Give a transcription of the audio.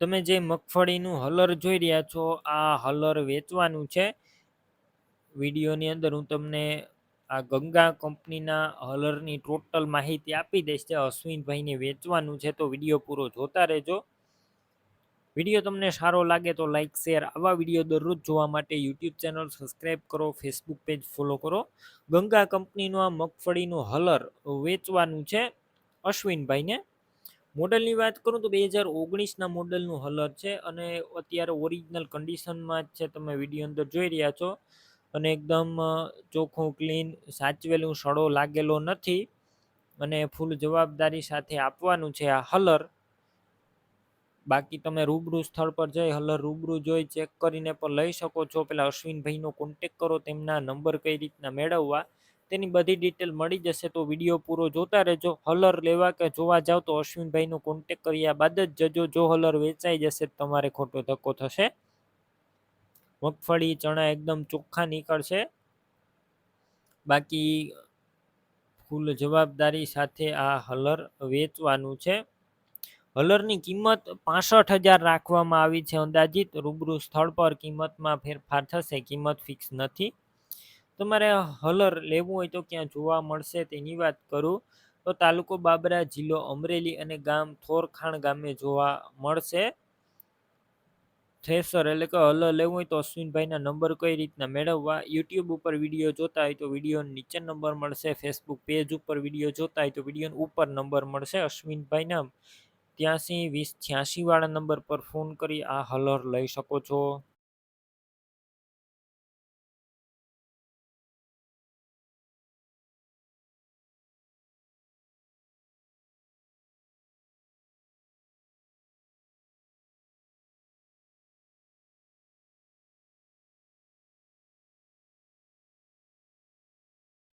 તમે જે મગફળીનું હલર જોઈ રહ્યા છો, આ હલર વેચવાનું છે. વિડીયોની અંદર હું તમને આ ગંગા કંપનીના હલરની ટોટલ માહિતી આપી દઈશ, જે અશ્વિનભાઈને વેચવાનું છે, તો વીડિયો પૂરો જોતા રહેજો. વીડિયો તમને સારો લાગે તો લાઇક શેર, આવા વીડિયો દરરોજ જોવા માટે યુટ્યુબ ચેનલ સબસ્ક્રાઈબ કરો, ફેસબુક પેજ ફોલો કરો. ગંગા કંપનીનું આ મગફળીનું હલર વેચવાનું છે અશ્વિનભાઈને. મોડલની વાત કરું તો બે હજાર ઓગણીસના મોડલનું હલર છે અને અત્યારે ઓરિજિનલ કન્ડિશનમાં જ છે, તમે વીડિયો અંદર જોઈ રહ્યા છો. અને એકદમ ચોખ્ખું, ક્લીન, સાચવેલું, સડો લાગેલો નથી. અને ફૂલ જવાબદારી સાથે આપવાનું છે આ હલર. બાકી તમે રૂબરૂ સ્થળ પર જઈ હલર રૂબરૂ જોઈ, ચેક કરીને પણ લઈ શકો છો. પેલા અશ્વિનભાઈનો કોન્ટેક કરો, તેમના નંબર કઈ રીતના મેળવવા. તેની બધી ડિટેલ મળી જશે તો વીડિયો પૂરો જોતા રહેજો. હલર લેવા કે જોવા જાવ તો અશ્વિનભાઈનો કોન્ટેક કર્યા બાદ જ જજો. જો હલર વેચાઈ જશે તમારે ખોટો ધક્કો થશે. મગફળી, ચણા એકદમ ચોખ્ખા નીકળશે. બાકી ફૂલ જવાબદારી સાથે આ હલર વેચવાનું છે. હલરની કિંમત પાસઠ હજાર રાખવામાં આવી છે અંદાજિત. રૂબરૂ સ્થળ પર કિંમતમાં ફેરફાર થશે. કિંમત ફિક્સ નથી. તમારે હલર લેવું હોય તો ક્યાં જોવા મળશે તેની વાત કરું. તો તાલુકો બાબરા જિલ્લો અમરેલી અને ગામ થોરખાણ ગામે જોવા મળશે. થ્રેસર એટલે કે હલર લેવું હોય તો અશ્વિનભાઈના નંબર કઈ રીતના મેળવવા? યુટ્યુબ ઉપર વીડિયો જોતા હોય તો વીડિયો નીચે નંબર મળશે. ફેસબુક પેજ ઉપર વીડિયો જોતા હોય તો વીડિયો ઉપર નંબર મળશે અશ્વિનભાઈના. ત્યાંસી વીસ છ્યાસી વાળા નંબર પર ફોન કરી આ હલર લઈ શકો છો.